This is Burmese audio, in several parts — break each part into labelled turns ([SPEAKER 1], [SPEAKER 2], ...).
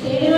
[SPEAKER 1] ချ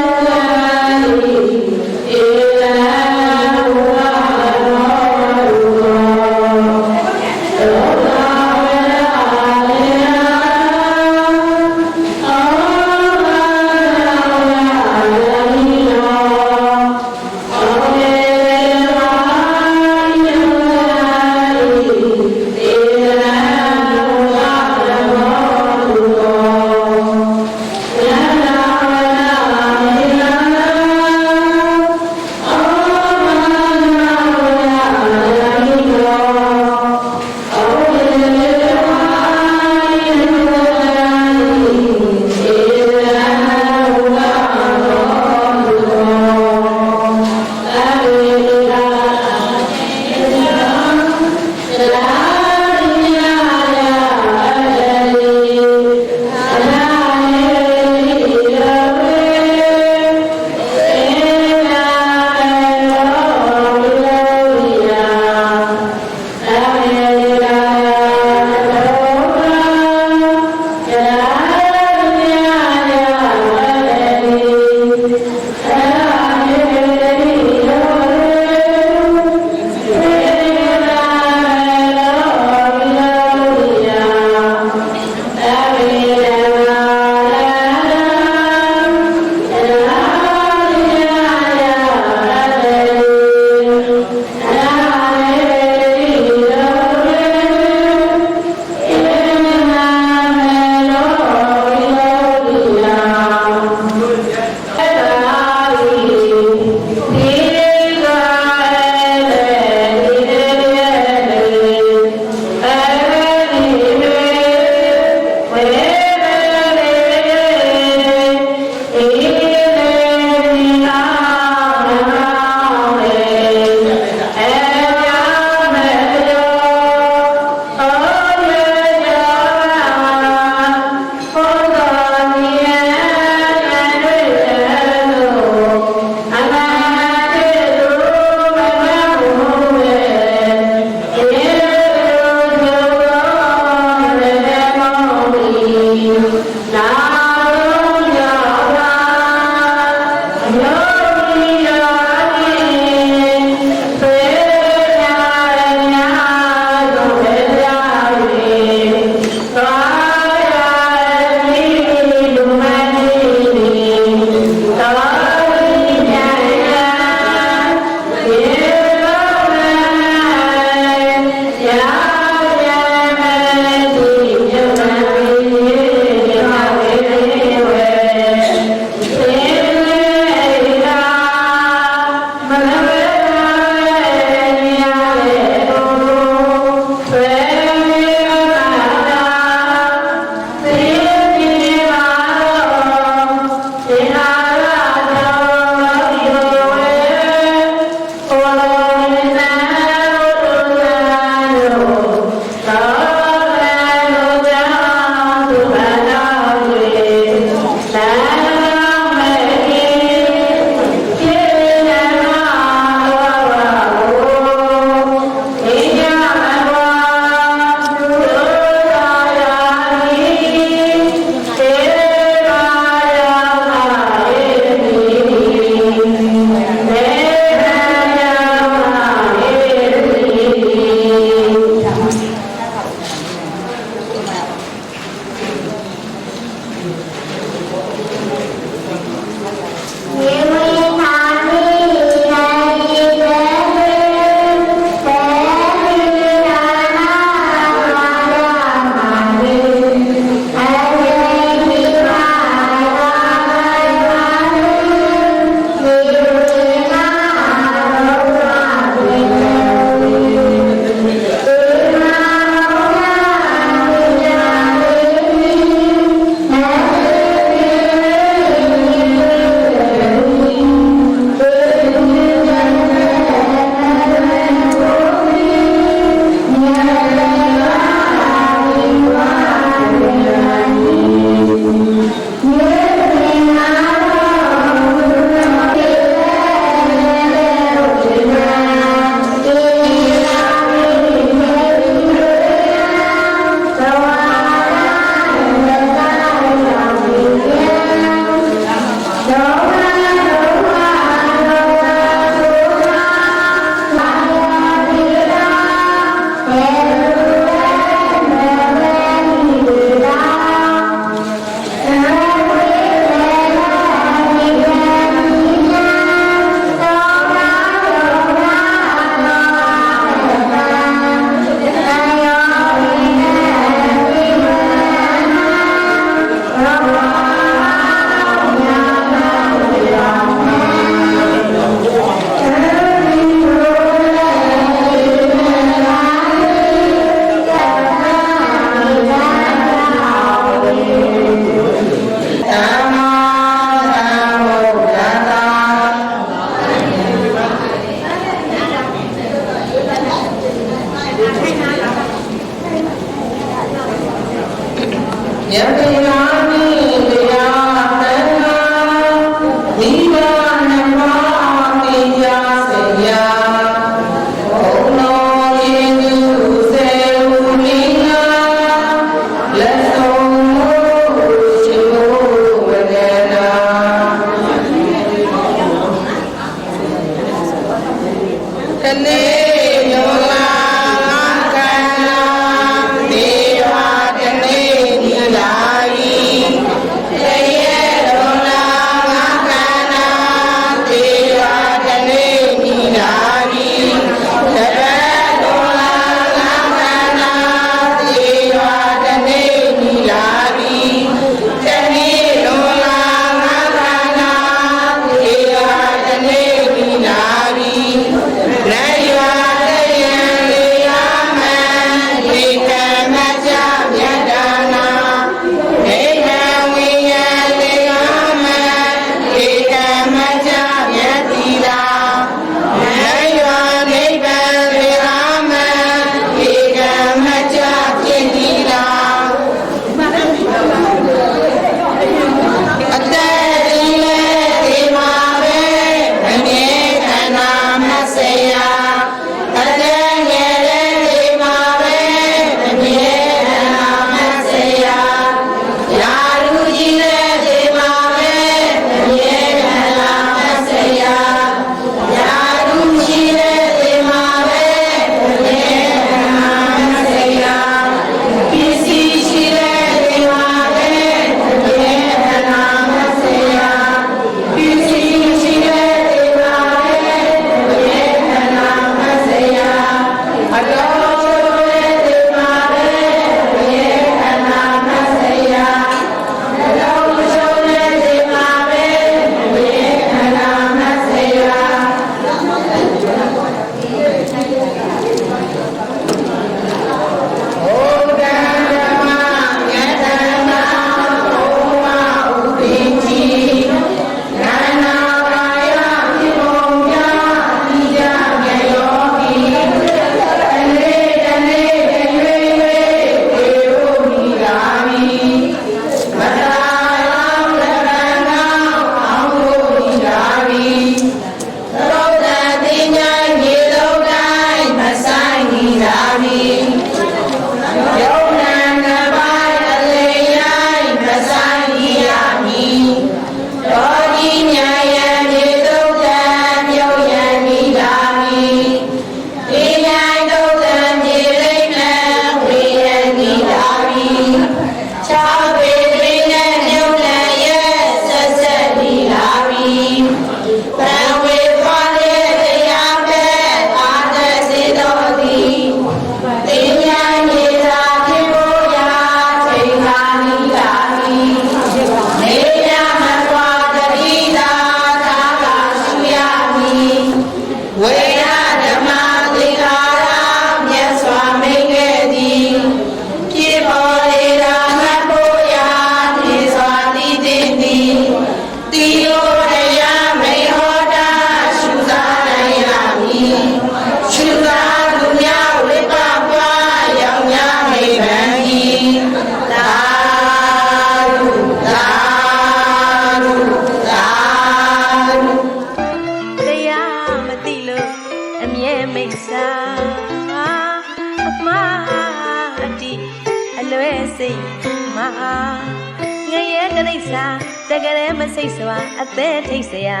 [SPEAKER 1] သေး
[SPEAKER 2] ထိတ်စရာ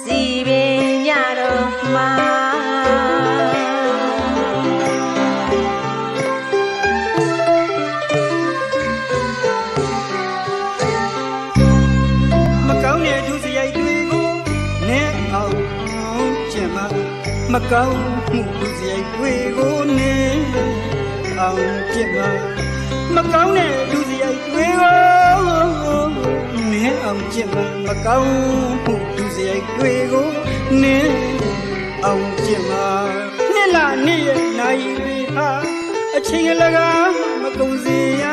[SPEAKER 2] စီပင်ညတော်မှာမကောင်းတဲ့ဒုစရိုက်တွေကိုနင်းအောင်ကျင်ပါမကောင်းမှုဒုစရိုက်တွေကိုနင်း
[SPEAKER 3] အောင်ကျင်ပါမ
[SPEAKER 4] ကောင်းတဲ့ဒုစရိုက်တွေကို နင်းအောင်ကျင့်မှမကောင်းဘူးသူစရိုက်တွေကိုနင်းအောင်ကျင့်မှနှစ်လနှစ်ရဲ့နိုင်တွေဟာအချိန်လကားမကုန်စေရ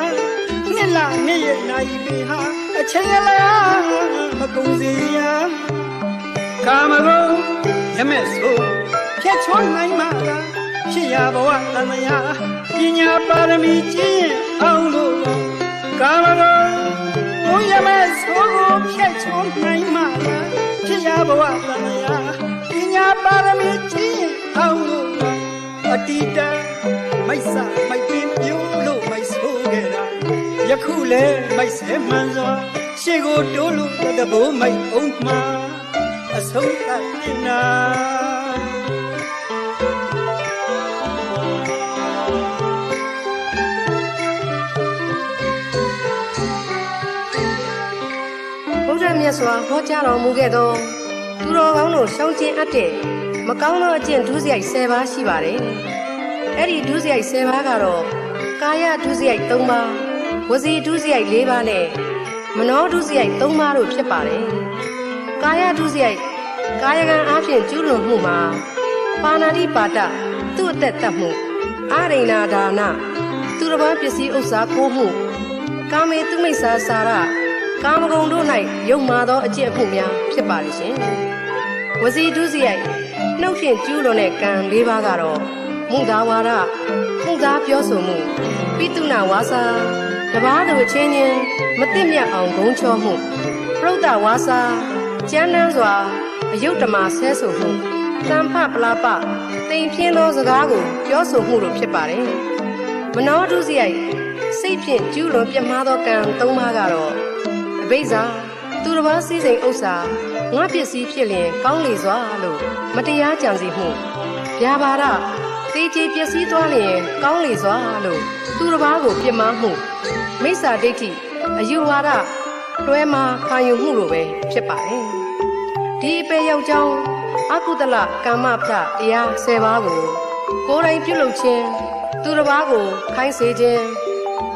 [SPEAKER 4] နှစ်လနှစ်ရဲ့နိုင်တွေဟာအချိန်လကားမကုန်စေရကာမဂုဏ်ရမဲ့ဆိုဖြတ်ချောနိုင်မှာကဖြစ်ရဘဝတမယပညာပါရမီကျင့်အောင်လို့ ဆိုးကိုဖြတ်ချုံနိုင်မှာလားဖြစ်ရဘဝတန်ရာပညာပါရမီကြီးအောင်လို့အတိတမိတ်ဆာမိုက်ပင်ပြိုးလို့မိုက်ဆိုးခဲ့တာယခုလဲမိုက်ဆဲမှန်စွာရှေ့ကိုတိုးလို့တဘိုးမိုက်အောင်မှာအဆုံးသတ်နေတာ
[SPEAKER 5] မြတ်စွာဟောကြားတော်မူခဲ့သောသူတော်ကောင်းတို့ရှောင်းကျင်အပ်တဲ့မကောင်းသောအကျင့်ဒုစရိုက်10ပါးရှိပါတယ်။အဲ့ဒီဒုစရိုက်10ပါးကတော့ကာယဒုစရိုက်3ပါးဝစီဒုစရိုက်4ပါးနဲ့မနောဒုစရိုက်3ပါးတို့ဖြစ်ပါတယ်။ကာယဒုစရိုက်ကာယကံအားဖြင့်ကျူးလွန်မှုမှာပါဏာတိပါဒသူ့အသက်တတ်မှုအာရိဏာဒါနသူတစ်ပါးပစ္စည်းဥစ္စာကိုးမှုကာမေတုမိစ္ဆာစာရ ကာမဂုဏ်တို့၌ယုံမာသောအကျင့်အမှုများဖြစ်ပါလိမ့်ရှင်ဝစီဒုစရိုက်နှုတ်ဖြင့်ကျူးလွန်တဲ့ကံ၄ပါးကတော့မုသာဝါဒမုသာပြောဆိုမှုပိတုနာဝါစာတပါးသူအချင်းချင်းမသိမြတ်အောင်ဂုံချောမှုပရုဒ္ဒဝါစာကျမ်းနှမ်းစွာအယုတ်တမဆဲဆိုမှုတမ္ဖပလာပတိမ်ပြင်းသောစကားကိုပြောဆိုမှုတို့ဖြစ်ပါတယ်မနောဒုစရိုက်စိတ်ဖြင့်ကျူးလွန်ပြတ်မှားသောကံသုံးပါးကတော့ အဘိဇ္ဇာသူတစ်ပါးစည်းစိမ်ဥစ္စာငါပစ္စည်းဖြစ်လျင်ကောင်းလေစွာလို့မတရားကြံစီမှုဗျာပါဒသေချေပျက်စီးသွားလျင်ကောင်းလေစွာလို့သူတစ်ပါးကိုပြစ်မှားမှုမိစ္ဆာဒိဋ္ဌိအယူဝါဒတွဲမှာခံယူမှုလိုပဲဖြစ်ပါတယ်ဒီအပေရောက်ကြောင်းအကုသလကာမဖတရား10ပါးကိုကိုယ်တိုင်ပြုလုပ်ခြင်းသူတစ်ပါးကိုခိုင်းစေခြင်း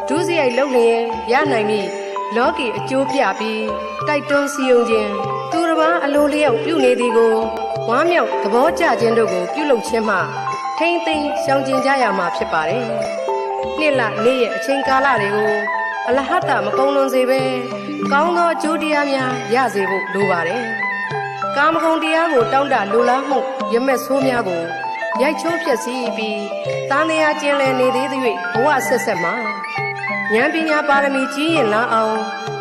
[SPEAKER 5] ဒုစရိုက်လုံလျင်ရနိုင်ပြီ လောကီအကျိုးပြပြီးတိုက်တွန်းစီယုံခြင်းသူတစ်ပါးအလိုလျောက်ပြုနေသည်ကိုဝမ်းမြောက်သဘောကျခြင်းတို့ကိုပြုလုပ်ခြင်းမှထိမ့်သိမ်းရှောင်ကျဉ်ကြရမှာဖြစ်ပါတယ်။နှစ်လနေ့ရဲ့အချိန်ကာလတွေကိုအလဟတမကုံလွန်စေပဲကောင်းသောအကျိုးတရားများရစေဖို့လိုပါတယ်။ကာမဂုဏ်တရားကိုတောင့်တလိုလားမှုရမက်ဆိုးများကို ရိုက်ချိုးဖျက်ဆီးပြီးတန်တရားကျင်လည်နေသေးသည့်ဘဝဆက်ဆက်မှာဉာဏ်ပညာပါရမီကြီးရင်လာအောင်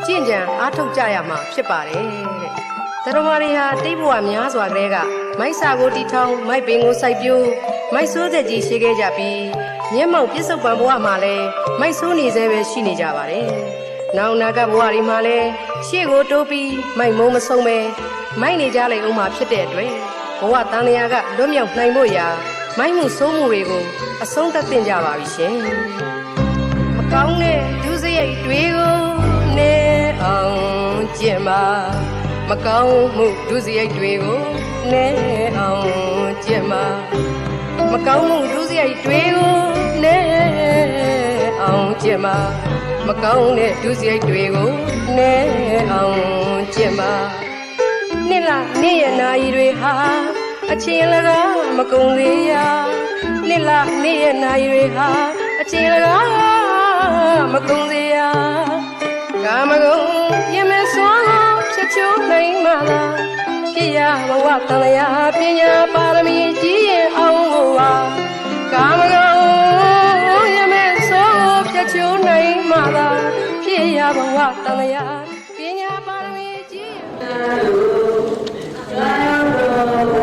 [SPEAKER 5] ကျင့်ကြံအားထုတ်ကြရမှာဖြစ်ပါတယ်တဲ့။သရဝရီဟာတိတ်ဘဝများစွာကလေးကမိုက်စာကိုတီထောင်မိုက်ပင်ကိုစိုက်ပျိုးမိုက်ဆိုးသက်ကြီးရှိခဲ့ကြပြီးမျက်မှောက်ပြစ္ဆုတ်ပံဘဝမှာလည်းမိုက်ဆိုးနေသေးပဲရှိနေကြပါတယ်။နောင်နာကဘဝဒီမှာလည်းရှေ့ကိုတိုးပြီးမိုက်မုံမဆုံးပဲမိုက်နေကြလိမ့်အောင်မှာဖြစ်တဲ့အတွက်ဘ ဝတန်လျာကလွတ်မြောက်နိုင်ဖို့ရာမိုက်မှုဆိုးမှုတွေကိုအဆုံးသတ်သင့်ကြပါပြီရှင်။မကောင်းတဲ့ဒုစရိုက်တွေကိုနေအောင်ကျင့်ပါမကောင်းမှုဒုစရိုက်တွေကိုနေအောင်ကျင့်ပါမကောင်းမှုဒုစရိုက်တွေကိုနေအောင်ကျင့်ပါမကောင်းတဲ့ဒုစရိုက်တွေကိုနေအောင်ကျင့်ပါနှစ်လနေ့ရနာရီတွေဟာ အချင်းလကားမကုန်သေးရနှစ်လနေ့ရနာရီတွေဟာအချင်းလကားမကုန်သေးရကာမဂုဏ်ရမစွာဖြစ်ချိုးနိုင်မှာလားဖြစ်ရဘဝတန်လျာပညာပါရမီကြီးရင်အောင်ကိုပါကာမဂုဏ်ရမစွာဖြစ်ချိုးနိုင်မှာလားဖြစ်ရဘဝတန်လျာပညာပါရမီကြီးရင်
[SPEAKER 2] သာ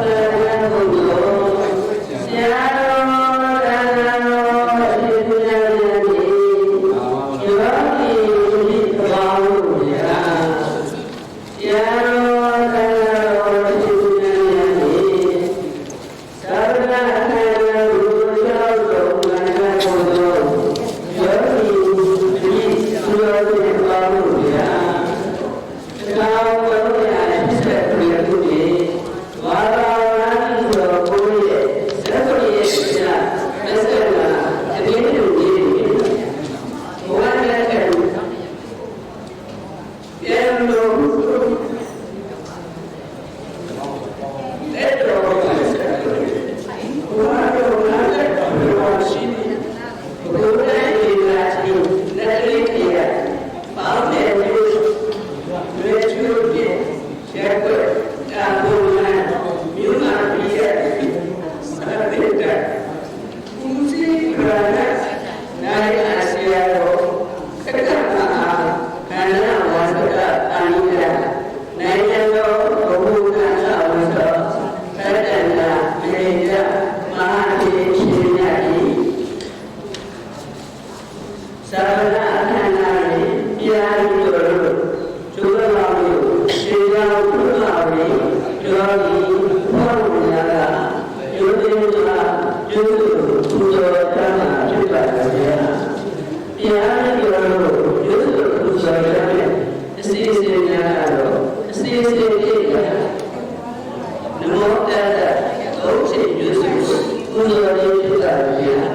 [SPEAKER 2] လူတော်တဲ့သုံးချိန်ရွှေစုကုသိုလ်ရေးပြုတာလေ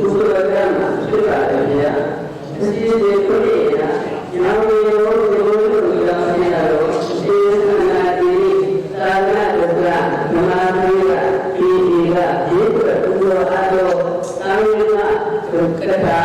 [SPEAKER 2] သူကလည်းမဖြစ်ပါလေဗျာအစီအစဉ်ကိုလေညာညာဝင်လို့ဒီလိုလိုကြောင်းနေတာတော့စေနာတိသာနာဒုက္ခမဟာတိကဒီဒီကဒီကဘုရားအတော်သာဝေနဒုက္ခတာ